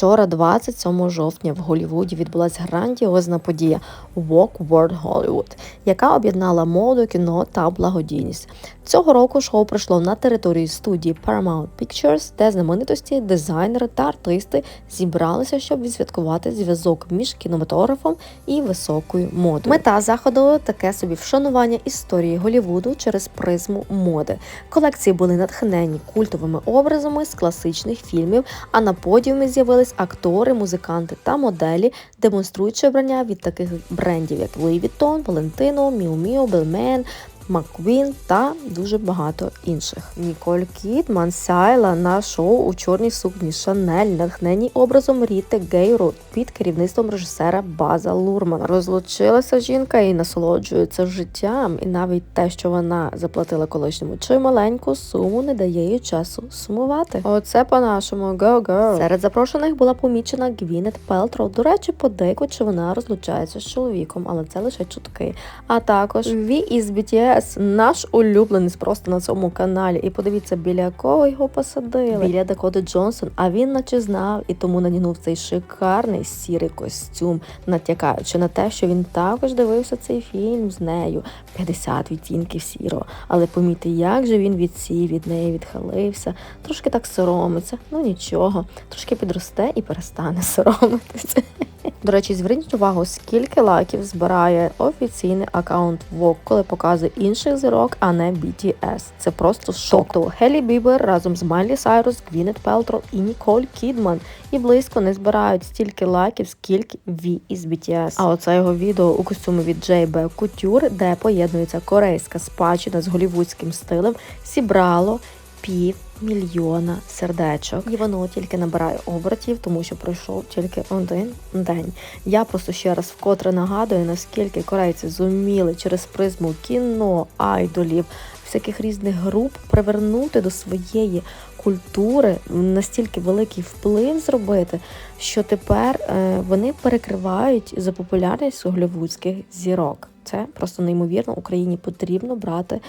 Вчора, 27 жовтня, в Голлівуді відбулася грандіозна подія Walk World Hollywood, яка об'єднала моду, кіно та благодійність. Цього року шоу пройшло на території студії Paramount Pictures, де знаменитості, дизайнери та артисти зібралися, щоб відсвяткувати зв'язок між кінематографом і високою модою. Мета заходу таке собі вшанування історії Голлівуду через призму моди. Колекції були натхнені культовими образами з класичних фільмів, а на подіумі з'явились актори, музиканти та моделі, демонструючи обрання від таких брендів, як Louis Vuitton, Valentino, Miu Miu, Belman, Маквін та дуже багато інших. Ніколь Кідман сяйла на шоу у чорній сукні Шанель, натхненій образом Ріти Гейрут під керівництвом режисера База Лурмана. Розлучилася жінка і насолоджується життям, і навіть те, що вона заплатила колишньому чималеньку суму, не дає їй часу сумувати. Оце по-нашому go girl. Серед запрошених була помічена Гвінет Пелтро. До речі, подейкують, вона розлучається з чоловіком, але це лише чутки. А також Ві із BTS, наш улюбленець просто на цьому каналі. І подивіться, біля кого його посадили. Біля Дакоти Джонсон. А він наче знав і тому надягнув цей шикарний сірий костюм, натякаючи на те, що він також дивився цей фільм з нею 50 відтінків сірого. Але поміти, як же він відсів від неї відхилився, трошки так соромиться. Ну нічого, трошки підросте і перестане соромитися. До речі, зверніть увагу, скільки лайків збирає офіційний аккаунт Vogue, коли показує інших зірок, а не BTS. Це просто шок. Тобто Хелі Бібер разом з Майлі Сайрус, Гвінет Пелтро і Ніколь Кідман і близько не збирають стільки лайків, скільки Ві із BTS. А оце його відео у костюмі від JB Couture, де поєднується корейська спадщина з голівудським стилем, зібрало пів мільйона сердечок. І воно тільки набирає обертів, тому що пройшов тільки один день. Я просто ще раз вкотре нагадую, наскільки корейці зуміли через призму кіно, айдолів, всяких різних груп привернути до своєї культури настільки великий вплив зробити, що тепер е, вони перекривають за популярність голівудських зірок. Це просто неймовірно. Україні потрібно брати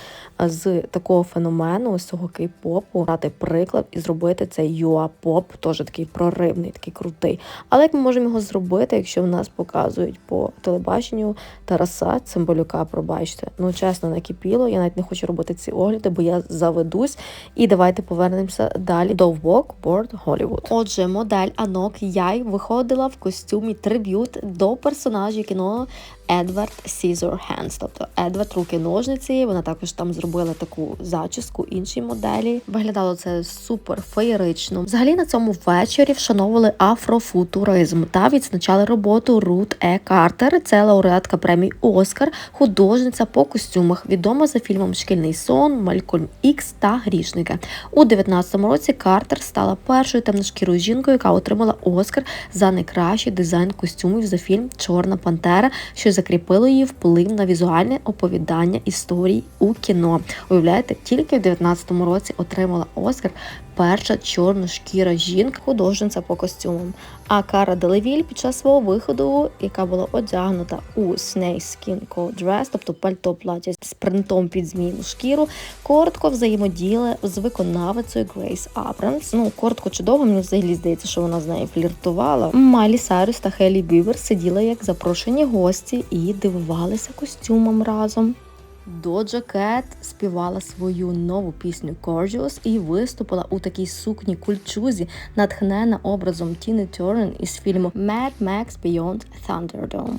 е, з такого феномену, з цього кей-попу, брати приклад і зробити цей юа-поп, теж такий проривний, такий крутий. Але як ми можемо його зробити, якщо в нас показують по телебаченню Тараса Цимбалюка, пробачте. Ну чесно, накипіло. Я навіть не хочу робити ці огляди, бо я заведусь. І давайте повернемося далі до Walk Board Hollywood. Отже, модель Анок Яй виходила в костюмі триб'ют до персонажів кіно Едвард Сізор Хенс, тобто Едвард руки ножниці. Вона також там зробила таку зачіску іншій моделі. Виглядало це супер феєрично. Взагалі на цьому вечорі вшановували афрофутуризм та відзначали роботу Рут Е. Картер. Це лауреатка премії Оскар, художниця по костюмах, відома за фільмом Шкільний сон, Малькольм Ікс та Грішники. У 19-му році Картер стала першою темношкірою жінкою, яка отримала Оскар за найкращий дизайн костюмів за фільм Чорна Пантера, що закріпило її вплив на візуальне оповідання історій у кіно. Уявляєте, тільки в 19-му році отримала Оскар перша чорношкіра жінка, художниця по костюмам. А Кара Делевіль під час свого виходу, яка була одягнута у Snake Skin Dress, тобто пальто плаття з принтом під змійну шкіру, коротко взаємодіяла з виконавицею Грейс Абрамс. Ну, коротко чи довго, мені взагалі здається, що вона з нею фліртувала. Майлі Сайрус та Хелі Бівер сиділи як запрошені гості і дивувалися костюмам разом. Доджа Кет співала свою нову пісню Gorgeous і виступила у такій сукні кульчузі, натхнена образом Тіни Тернен із фільму Mad Max Beyond Thunderdome.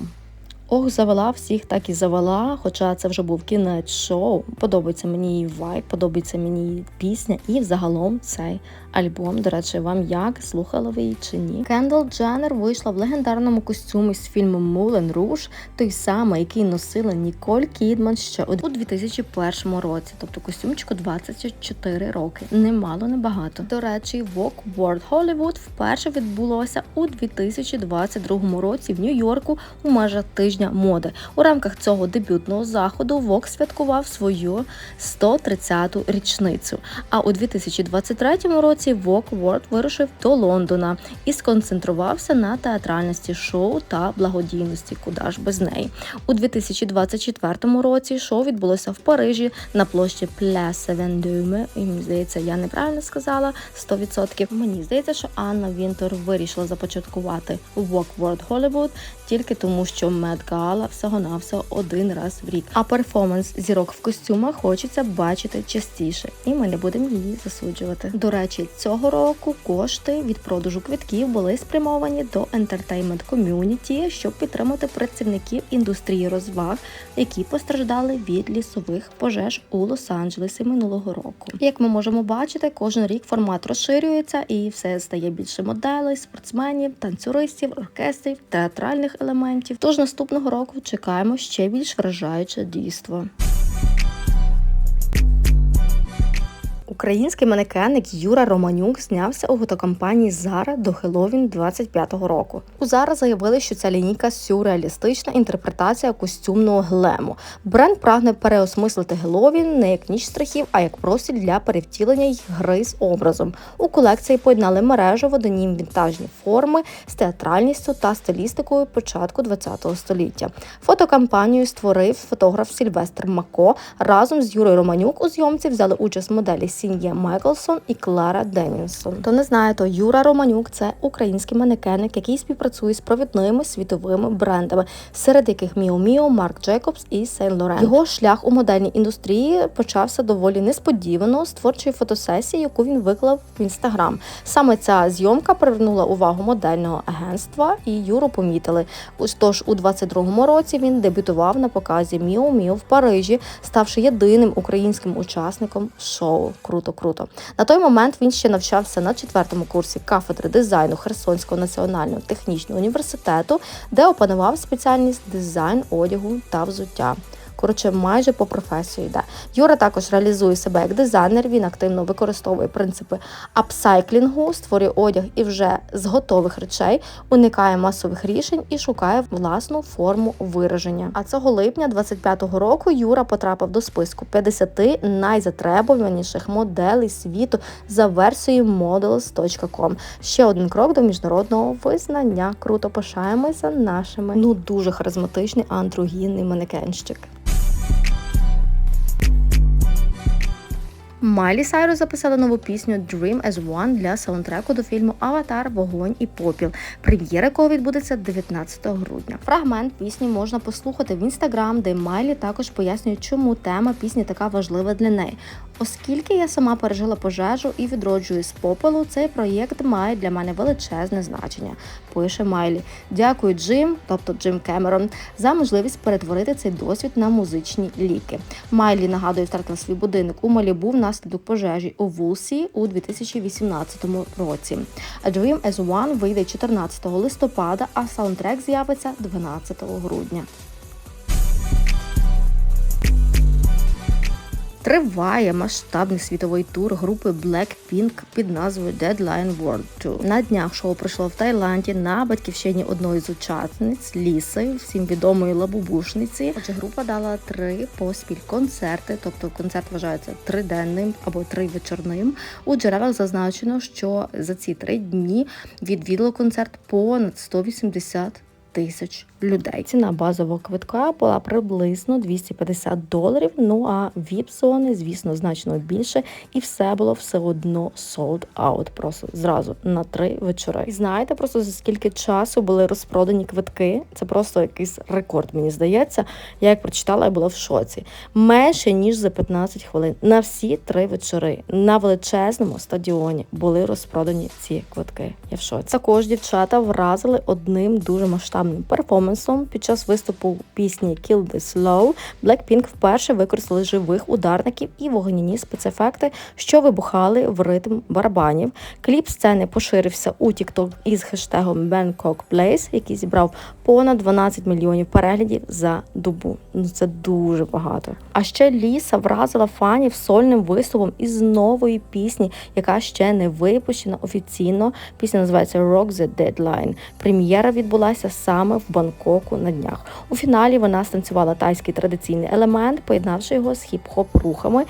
Ох, завела всіх так і завела, хоча це вже був кінець шоу. Подобається мені її вайб, подобається мені її пісня і взагалом цей альбом. До речі, вам як слухали ви її чи ні? Кендал Дженнер вийшла в легендарному костюмі з фільму Мулен Руш, той самий, який носила Ніколь Кідман ще у 2001 році, тобто костюмчику 24 роки. Немало, небагато. До речі, Walk World Hollywood вперше відбулося у 2022 році в Нью-Йорку у межах тижня моди. У рамках цього дебютного заходу Vogue святкував свою 130-ту річницю. А у 2023 році Vogue World вирушив до Лондона і сконцентрувався на театральності шоу та благодійності. Куди ж без неї у 2024 році. Шоу відбулося в Парижі на площі Place Vendôme. І мені здається, я неправильно сказала 100%. Мені здається, що Анна Вінтер вирішила започаткувати Walk World Hollywood тільки тому, що Мед Гала всього навсього один раз в рік. А перформанс зірок в костюмах хочеться бачити частіше, і ми не будемо її засуджувати. До речі, цього року кошти від продажу квитків були спрямовані до ентертеймент ком'юніті, щоб підтримати працівників індустрії розваг, які постраждали від лісових пожеж у Лос-Анджелесі минулого року. Як ми можемо бачити, кожен рік формат розширюється і все стає більше моделей, спортсменів, танцюристів, оркестрів, театральних елементів. Тож наступного року чекаємо ще більш вражаюче дійство. Український манекенник Юра Романюк знявся у фотокомпанії Зара до Хеллоуін 25-го року. У Зара заявили, що ця лінійка сюрреалістична інтерпретація костюмного глему. Бренд прагне переосмислити Геловін не як ніч страхів, а як простір для перевтілення їх гри з образом. У колекції поєднали мережу водонім вінтажні форми з театральністю та стилістикою початку ХХ століття. Фотокампанію створив фотограф Сільвестр Мако. Разом з Юрою Романюк у зйомці взяли участь моделі Сін'є Майклсон і Клара Денінсон. Хто не знає, то Юра Романюк це український манекеник, який співпрацює з провідними світовими брендами, серед яких Міо Міо, Марк Джейкобс і Сейн Лорен. Його шлях у модельній індустрії почався доволі несподівано з творчої фотосесії, яку він виклав в інстаграм. Саме ця зйомка привернула увагу модельного агентства, і Юру помітили. Тож у 22-му році він дебютував на показі Міо Міо в Парижі, ставши єдиним українським учасником шоу. Круто, круто. На той момент він ще навчався на четвертому курсі кафедри дизайну Херсонського національного технічного університету, де опанував спеціальність дизайн одягу та взуття. Коротше, майже по професію йде. Юра також реалізує себе як дизайнер. Він активно використовує принципи апсайклінгу, створює одяг і вже з готових речей, уникає масових рішень і шукає власну форму вираження. А цього липня 25-го року Юра потрапив до списку 50 найзатребуваніших моделей світу за версією models.com. Ще один крок до міжнародного визнання. Круто пишаємося нашими. Ну дуже харизматичний андрогінний манекенщик. Майлі Сайрус записала нову пісню Dream as One для саундтреку до фільму Аватар, Вогонь і Попіл, прем'єра якого відбудеться 19 грудня. Фрагмент пісні можна послухати в інстаграм, де Майлі також пояснює, чому тема пісні така важлива для неї. Оскільки я сама пережила пожежу і відроджую з попелу, цей проєкт має для мене величезне значення. Пише Майлі. Дякую, Джим, тобто Джим Кемерон, за можливість перетворити цей досвід на музичні ліки. Майлі нагадує, втратила свій будинок у Малібу внаслідок пожежі у Вулсі у 2018 році. Dream as One вийде 14 листопада, а саундтрек з'явиться 12 грудня. Триває масштабний світовий тур групи Blackpink під назвою Deadline World Tour. На днях шоу пройшло в Таїланді на батьківщині одної з учасниць Ліси, всім відомої лабубушниці. Отже, група дала три поспіль концерти, тобто концерт вважається триденним або тривечорним. У джерелах зазначено, що за ці три дні відвідало концерт понад 180 тисяч людей. Ціна базового квитка була приблизно 250 доларів. Ну а віп-зони, звісно, значно більше, і все було все одно sold out Просто зразу на три вечори. І знаєте, просто за скільки часу були розпродані квитки? Це просто якийсь рекорд, мені здається. Я як прочитала, я була в шоці. Менше ніж за 15 хвилин на всі три вечори на величезному стадіоні були розпродані ці квитки. Я в шоці. Також дівчата вразили одним дуже масштабним перформансом перформансом під час виступу пісні Kill This Slow Blackpink вперше використали живих ударників і вогняні спецефекти, що вибухали в ритм барабанів. Кліп сцени поширився у TikTok із хештегом Bangkok Place, який зібрав понад 12 мільйонів переглядів за добу. Ну це дуже багато. А ще Ліса вразила фанів сольним виступом із нової пісні, яка ще не випущена офіційно. Пісня називається Rock the Deadline. Прем'єра відбулася саме в Бангкоку скоку на днях. У фіналі вона станцювала тайський традиційний елемент, поєднавши його з хіп-хоп рухами.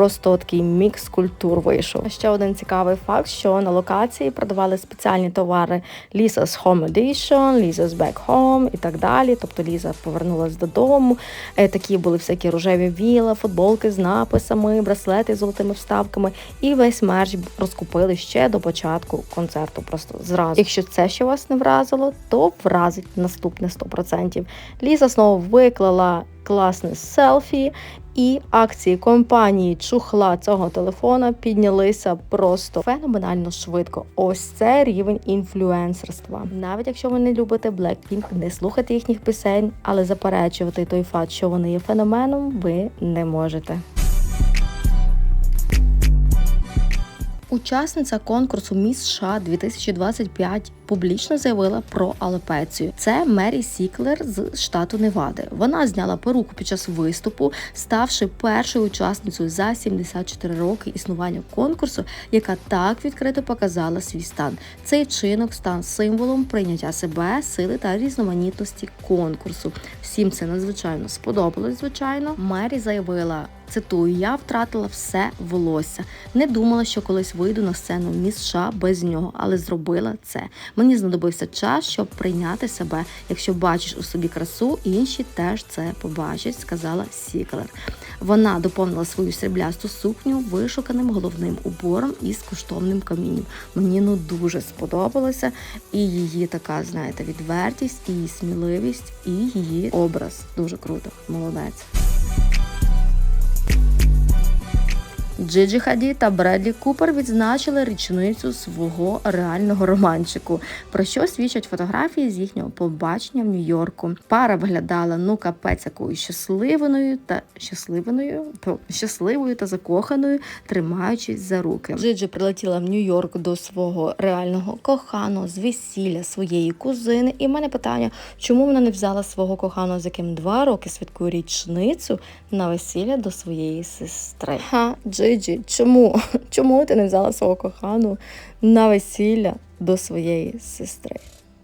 Просто такий мікс культур вийшов. Ще один цікавий факт, що на локації продавали спеціальні товари Lisa's Home Edition, Lisa's Back Home і так далі. Тобто Ліза повернулась додому. Е, Такі були всякі рожеві віла, футболки з написами, браслети з золотими вставками. І весь мерч розкупили ще до початку концерту. Просто зразу. Якщо це ще вас не вразило, то вразить наступне 100%. Ліза знову виклала класне селфі. І акції компанії чухла цього телефона піднялися просто феноменально швидко. Ось це рівень інфлюенсерства. Навіть якщо ви не любите Blackpink, не слухайте їхніх пісень, але заперечувати той факт, що вони є феноменом, ви не можете. Учасниця конкурсу Міс США 2025 публічно заявила про алопецію. Це Мері Сіклер з штату Невади. Вона зняла перуку під час виступу, ставши першою учасницею за 74 роки існування конкурсу, яка так відкрито показала свій стан. Цей чинок став символом прийняття себе, сили та різноманітності конкурсу. Всім це надзвичайно сподобалось. Звичайно, Мері заявила. Цитую, я втратила все волосся. Не думала, що колись вийду на сцену Міс США без нього, але зробила це. Мені знадобився час, щоб прийняти себе. Якщо бачиш у собі красу, інші теж це побачать, сказала Сіклер. Вона доповнила свою сріблясту сукню вишуканим головним убором із коштовним камінням. Мені ну дуже сподобалося, і її така, знаєте, відвертість, і її сміливість, і її образ. Дуже круто. Молодець. Джиджі Хаді та Бредлі Купер відзначили річницю свого реального романчику, про що свідчать фотографії з їхнього побачення в Нью-Йорку. Пара виглядала ну капець якою щасливою та щасливою, щасливою та закоханою, тримаючись за руки. Джиджі прилетіла в Нью-Йорк до свого реального коханого з весілля своєї кузини. І в мене питання, чому вона не взяла свого коханого, з яким два роки святкує річницю на весілля до своєї сестри? Ха, Джиджі, чому? Чому ти не взяла свого кохану на весілля до своєї сестри?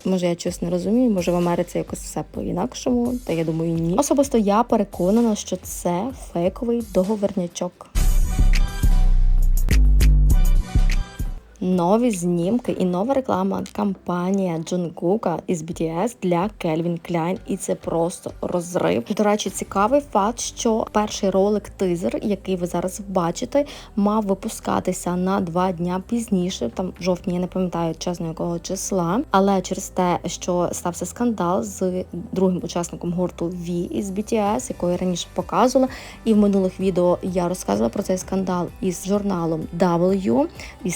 Може, я щось не розумію, може в Америці якось все по-інакшому, та я думаю, ні. Особисто я переконана, що це фейковий договорнячок. Нові знімки і нова реклама кампанія Джон Кука із BTS для Кельвін Кляйн, і це просто розрив. До речі, цікавий факт, що перший ролик тизер, який ви зараз бачите, мав випускатися на два дня пізніше. Там в жовтні я не пам'ятаю чесно якого числа, але через те, що стався скандал з другим учасником гурту V із BTS, якого я раніше показувала, і в минулих відео я розказувала про цей скандал із журналом W і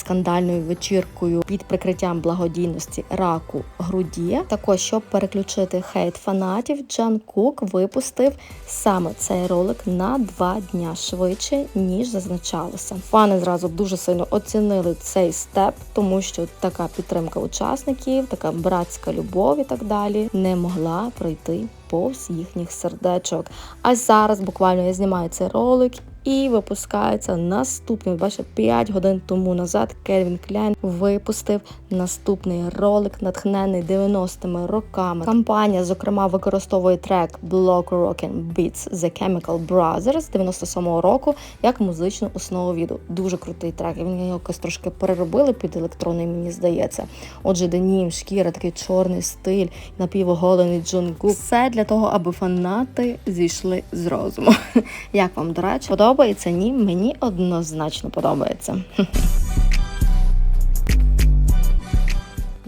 скандальною вечіркою під прикриттям благодійності раку груді. Також щоб переключити хейт фанатів, Джан Кук випустив саме цей ролик на два дня швидше ніж зазначалося. Фани зразу дуже сильно оцінили цей степ, тому що така підтримка учасників, така братська любов і так далі не могла пройти повз їхніх сердечок. А зараз буквально я знімаю цей ролик і випускається наступний. Бачите, 5 годин тому назад Кельвін Кляйн випустив наступний ролик, натхнений 90-ми роками. Компанія, зокрема, використовує трек Block Rockin' Beats The Chemical Brothers 97-го року як музичну основу відео. Дуже крутий трек. Він якось трошки переробили під електронний, мені здається. Отже, денім, шкіра, такий чорний стиль, напівоголений Джон Кук. Все для того, аби фанати зійшли з розуму. Як вам, до речі, подобається? Ні, мені однозначно подобається.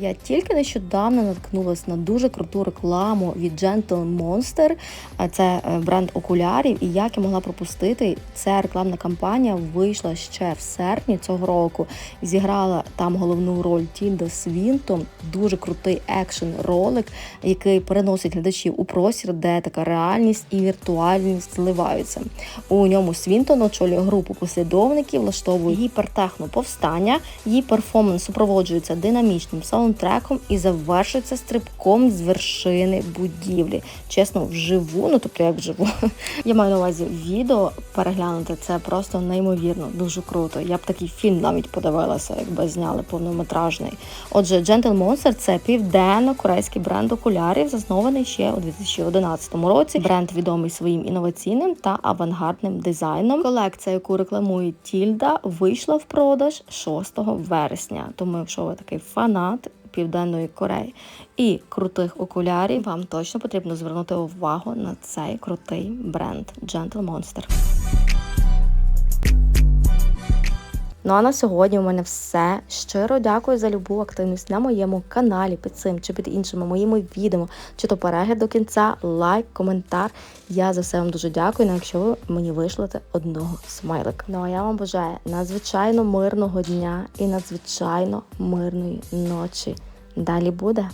Я тільки нещодавно наткнулася на дуже круту рекламу від Gentle Monster. Це е, бренд окулярів. І як я могла пропустити, ця рекламна кампанія вийшла ще в серпні цього року. Зіграла там головну роль Тінда Свінтон. Дуже крутий екшен ролик, який переносить глядачів у простір, де така реальність і віртуальність зливаються. У ньому Свінтон очолює групу послідовників, влаштовує гіпертехно повстання. Її перформанс супроводжується динамічним саунд саундтреком і завершиться стрибком з вершини будівлі. Чесно, вживу, ну тобто як вживу. Я маю на увазі відео переглянути. Це просто неймовірно, дуже круто. Я б такий фільм навіть подивилася, якби зняли повнометражний. Отже, Gentle Monster – це південно-корейський бренд окулярів, заснований ще у 2011 році. Бренд відомий своїм інноваційним та авангардним дизайном. Колекція, яку рекламує Тільда, вийшла в продаж 6 вересня. Тому, якщо ви такий фанат Південної Кореї і крутих окулярів, вам точно потрібно звернути увагу на цей крутий бренд Gentle Monster. Ну а на сьогодні у мене все. Щиро дякую за любу активність на моєму каналі під цим чи під іншими моїми відео, чи то перегляд до кінця, лайк, коментар. Я за все вам дуже дякую, ну, якщо ви мені вишлете одного смайлика. Ну а я вам бажаю надзвичайно мирного дня і надзвичайно мирної ночі. Далі буде.